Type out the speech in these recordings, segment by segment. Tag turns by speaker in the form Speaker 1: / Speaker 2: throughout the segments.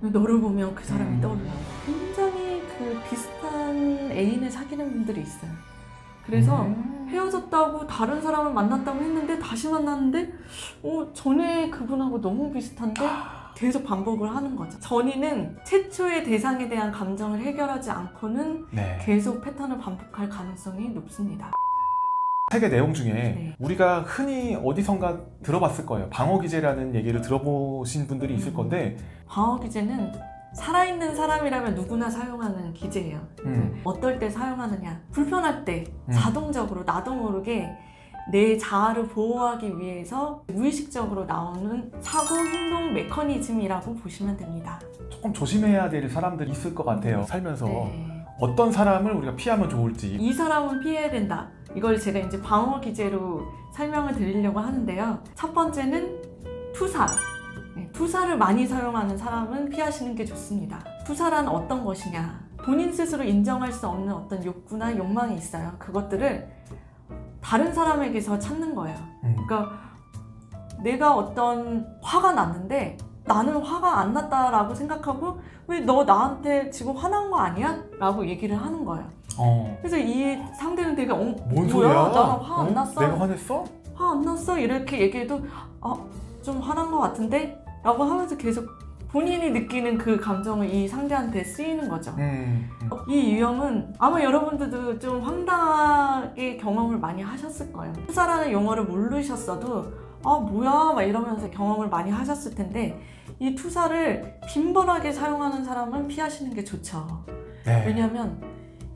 Speaker 1: 너를 보면 그 사람이
Speaker 2: 음.
Speaker 1: 떠올라. 굉장히 그 비슷한 애인을 사귀는 분들이 있어요. 그래서
Speaker 2: 음.
Speaker 1: 헤어졌다고 다른 사람을 만났다고 했는데 다시 만났는데 어 전에 그분하고 너무 비슷한데 계속 반복을 하는 거죠. 전이는 최초의 대상에 대한 감정을 해결하지 않고는
Speaker 2: 네.
Speaker 1: 계속 패턴을 반복할 가능성이 높습니다.
Speaker 2: 책의 내용 중에
Speaker 1: 네.
Speaker 2: 우리가 흔히 어디선가 들어봤을 거예요. 방어 기제라는 얘기를 들어보신 분들이 있을
Speaker 1: 음.
Speaker 2: 건데,
Speaker 1: 방어 기제는 살아있는 사람이라면 누구나 사용하는 기제예요.
Speaker 2: 음.
Speaker 1: 어떨 때 사용하느냐? 불편할 때
Speaker 2: 음.
Speaker 1: 자동적으로 나도 모르게 내 자아를 보호하기 위해서 무의식적으로 나오는 사고 행동 메커니즘이라고 보시면 됩니다.
Speaker 2: 조금 조심해야 될 사람들이 있을 것 같아요. 살면서
Speaker 1: 네.
Speaker 2: 어떤 사람을 우리가 피하면 좋을지.
Speaker 1: 이 사람은 피해야 된다. 이걸 제가 이제 방어 기제로 설명을 드리려고 하는데요. 첫 번째는 투사. 네, 투사를 많이 사용하는 사람은 피하시는 게 좋습니다. 투사란 어떤 것이냐? 본인 스스로 인정할 수 없는 어떤 욕구나 욕망이 있어요. 그것들을 다른 사람에게서 찾는 거예요.
Speaker 2: 음.
Speaker 1: 그러니까 내가 어떤 화가 났는데 나는 화가 안 났다라고 생각하고 왜 너 나한테 지금 화난 거 아니야? 라고 얘기를 하는 거예요.
Speaker 2: 어.
Speaker 1: 그래서 이 상대는 되게 어,
Speaker 2: 뭔
Speaker 1: 뭐야?
Speaker 2: 소리야?
Speaker 1: 나는 화 안
Speaker 2: 어?
Speaker 1: 났어.
Speaker 2: 내가 화냈어?
Speaker 1: 화 안 났어. 이렇게 얘기해도 아, 좀 화난 것 같은데? 라고 하면서 계속 본인이 느끼는 그 감정을 이 상대한테 쓰이는 거죠.
Speaker 2: 음. 음.
Speaker 1: 이 유형은 아마 여러분들도 좀 황당하게 경험을 많이 하셨을 거예요. 투사라는 용어를 모르셨어도 아 뭐야 막 이러면서 경험을 많이 하셨을 텐데 이 투사를 빈번하게 사용하는 사람은 피하시는 게 좋죠.
Speaker 2: 네.
Speaker 1: 왜냐하면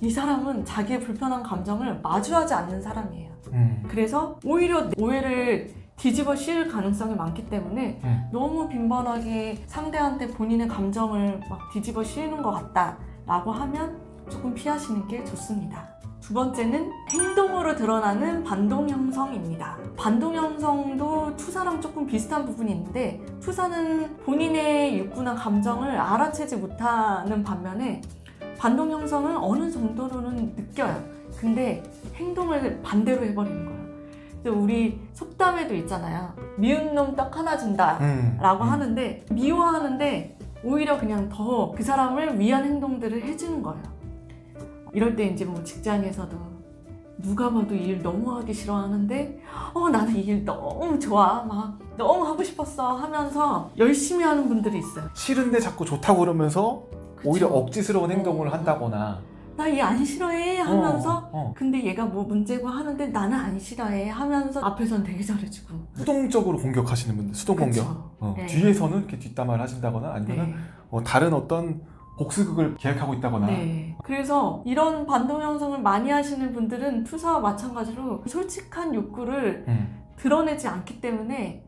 Speaker 1: 이 사람은 자기의 불편한 감정을 마주하지 않는 사람이에요.
Speaker 2: 음.
Speaker 1: 그래서 오히려 오해를 뒤집어 씌울 가능성이 많기 때문에
Speaker 2: 음.
Speaker 1: 너무 빈번하게 상대한테 본인의 감정을 막 뒤집어 씌우는 것 같다라고 하면 조금 피하시는 게 좋습니다. 두 번째는 행동으로 드러나는 반동 형성입니다. 반동 형성도 투사랑 조금 비슷한 부분이 있는데 투사는 본인의 욕구나 감정을 알아채지 못하는 반면에 반동 형성은 어느 정도로는 느껴요. 근데 행동을 반대로 해버리는 거예요. 우리 속담에도 있잖아요. 미운 놈 떡 하나 준다.
Speaker 2: 음.
Speaker 1: 라고
Speaker 2: 음.
Speaker 1: 하는데 미워하는데 오히려 그냥 더 그 사람을 위한 행동들을 해주는 거예요. 이럴 때 이제 뭐 직장에서도 누가 봐도 일 너무 하기 싫어하는데 어 나는 이 일 너무 좋아 막 너무 하고 싶었어 하면서 열심히 하는 분들이 있어요.
Speaker 2: 싫은데 자꾸 좋다고 그러면서 오히려 억지스러운 행동을
Speaker 1: 어.
Speaker 2: 한다거나
Speaker 1: 나이안 싫어해 하면서
Speaker 2: 어, 어.
Speaker 1: 근데 얘가 뭐 문제고 하는데 나는 안 싫어해 하면서 앞에서는 되게 잘해주고
Speaker 2: 수동적으로 공격하시는 분들 수동 공격
Speaker 1: 그쵸.
Speaker 2: 어,
Speaker 1: 네.
Speaker 2: 뒤에서는 이렇게 뒷담화를 하신다거나 아니면
Speaker 1: 네.
Speaker 2: 어, 다른 어떤 복수극을 계획하고 있다거나
Speaker 1: 네. 그래서 이런 반동 형성을 많이 하시는 분들은 투사와 마찬가지로 솔직한 욕구를
Speaker 2: 음.
Speaker 1: 드러내지 않기 때문에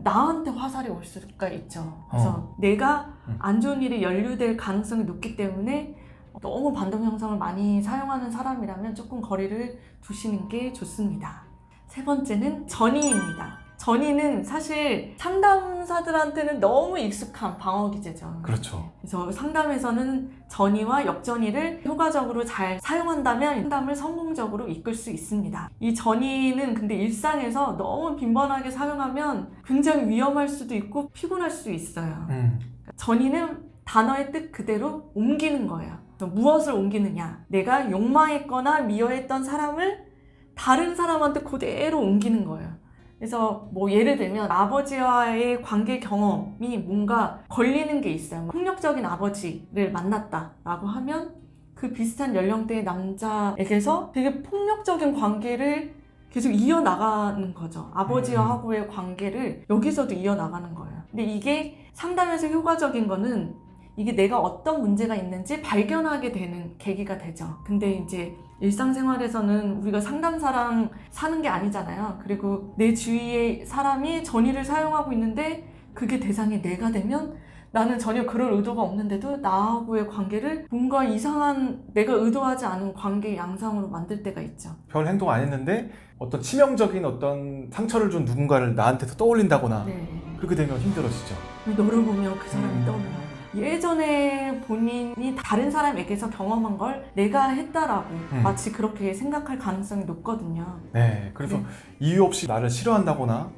Speaker 1: 나한테 화살이 올 수가 있죠. 그래서 내가
Speaker 2: 음.
Speaker 1: 안 좋은 일에 연루될 가능성이 높기 때문에 너무 반동 형성을 많이 사용하는 사람이라면 조금 거리를 두시는 게 좋습니다. 세 번째는 전이입니다. 전이는 사실 상담사들한테는 너무 익숙한 방어 기제죠.
Speaker 2: 그렇죠
Speaker 1: 그래서 상담에서는 전이와 역전이를 효과적으로 잘 사용한다면 상담을 성공적으로 이끌 수 있습니다. 이 전이는 근데 일상에서 너무 빈번하게 사용하면 굉장히 위험할 수도 있고 피곤할 수 있어요.
Speaker 2: 음.
Speaker 1: 전이는 단어의 뜻 그대로 옮기는 거예요. 무엇을 옮기느냐? 내가 욕망했거나 미워했던 사람을 다른 사람한테 그대로 옮기는 거예요. 그래서 뭐 예를 들면 아버지와의 관계 경험이 뭔가 걸리는 게 있어요. 뭐 폭력적인 아버지를 만났다라고 하면 그 비슷한 연령대의 남자에게서 되게 폭력적인 관계를 계속 이어나가는 거죠. 아버지와하고의 관계를 여기서도 이어나가는 거예요. 근데 이게 상담에서 효과적인 거는 이게 내가 어떤 문제가 있는지 발견하게 되는 계기가 되죠. 근데 이제 일상생활에서는 우리가 상담사랑 사는 게 아니잖아요. 그리고 내 주위의 사람이 전의를 사용하고 있는데 그게 대상이 내가 되면 나는 전혀 그럴 의도가 없는데도 나하고의 관계를 뭔가 이상한 내가 의도하지 않은 관계 양상으로 만들 때가 있죠.
Speaker 2: 별 행동 안 했는데 어떤 치명적인 어떤 상처를 준 누군가를 나한테서 떠올린다거나
Speaker 1: 네.
Speaker 2: 그렇게 되면 힘들어지죠
Speaker 1: 너를 보면 그 사람이
Speaker 2: 음.
Speaker 1: 떠올라. 예전에 본인이 다른 사람에게서 경험한 걸 내가 했다라고
Speaker 2: 음.
Speaker 1: 마치 그렇게 생각할 가능성이 높거든요.
Speaker 2: 네 그래서
Speaker 1: 네.
Speaker 2: 이유 없이 나를 싫어한다거나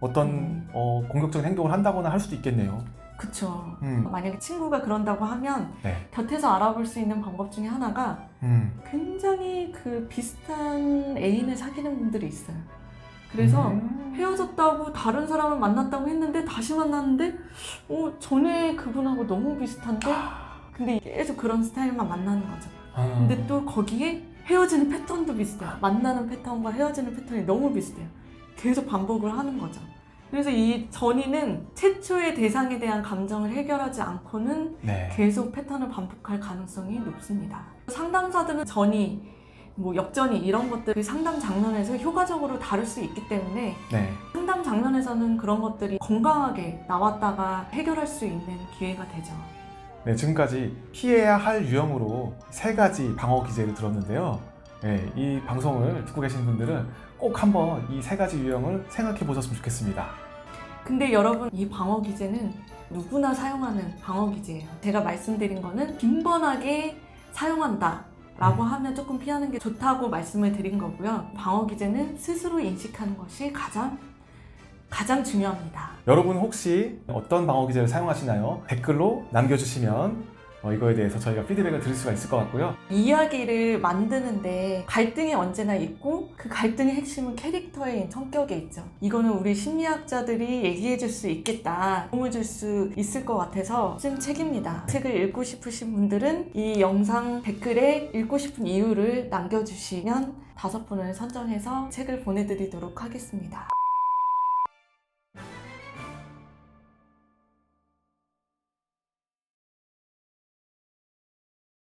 Speaker 2: 어떤
Speaker 1: 음.
Speaker 2: 어, 공격적인 행동을 한다거나 할 수도 있겠네요
Speaker 1: 그쵸.
Speaker 2: 음.
Speaker 1: 만약에 친구가 그런다고 하면
Speaker 2: 네.
Speaker 1: 곁에서 알아볼 수 있는 방법 중에 하나가
Speaker 2: 음.
Speaker 1: 굉장히 그 비슷한 애인을 사귀는 분들이 있어요. 그래서
Speaker 2: 음.
Speaker 1: 헤어졌다고 다른 사람을 만났다고 했는데 다시 만났는데 어 전에 그분하고 너무 비슷한데 근데 계속 그런 스타일만 만나는 거죠.
Speaker 2: 아.
Speaker 1: 근데 또 거기에 헤어지는 패턴도 비슷해요. 만나는 패턴과 헤어지는 패턴이 너무 비슷해요. 계속 반복을 하는 거죠. 그래서 이 전이는 최초의 대상에 대한 감정을 해결하지 않고는
Speaker 2: 네.
Speaker 1: 계속 패턴을 반복할 가능성이 높습니다. 상담사들은 전이, 뭐 역전이 이런 것들이 상담 장면에서 효과적으로 다룰 수 있기 때문에
Speaker 2: 네.
Speaker 1: 상담 장면에서는 그런 것들이 건강하게 나왔다가 해결할 수 있는 기회가 되죠.
Speaker 2: 네, 지금까지 피해야 할 유형으로 세 가지 방어 기제를 들었는데요. 네, 이 방송을 듣고 계신 분들은 꼭 한번 이 세 가지 유형을 생각해 보셨으면 좋겠습니다.
Speaker 1: 근데 여러분 이 방어 기제는 누구나 사용하는 방어 기제예요. 제가 말씀드린 거는 빈번하게 사용한다. 라고
Speaker 2: 음.
Speaker 1: 하면 조금 피하는 게 좋다고 말씀을 드린 거고요. 방어 기제는 스스로 인식하는 것이 가장 가장 중요합니다.
Speaker 2: 여러분 혹시 어떤 방어 기제를 사용하시나요? 댓글로 남겨주시면 어, 이거에 대해서 저희가 피드백을 드릴 수가 있을 것 같고요.
Speaker 1: 이야기를 만드는데 갈등이 언제나 있고 그 갈등의 핵심은 캐릭터의 성격에 있죠. 이거는 우리 심리학자들이 얘기해 줄 수 있겠다. 도움을 줄 수 있을 것 같아서 쓴 책입니다. 책을 읽고 싶으신 분들은 이 영상 댓글에 읽고 싶은 이유를 남겨주시면 다섯 분을 선정해서 책을 보내드리도록 하겠습니다.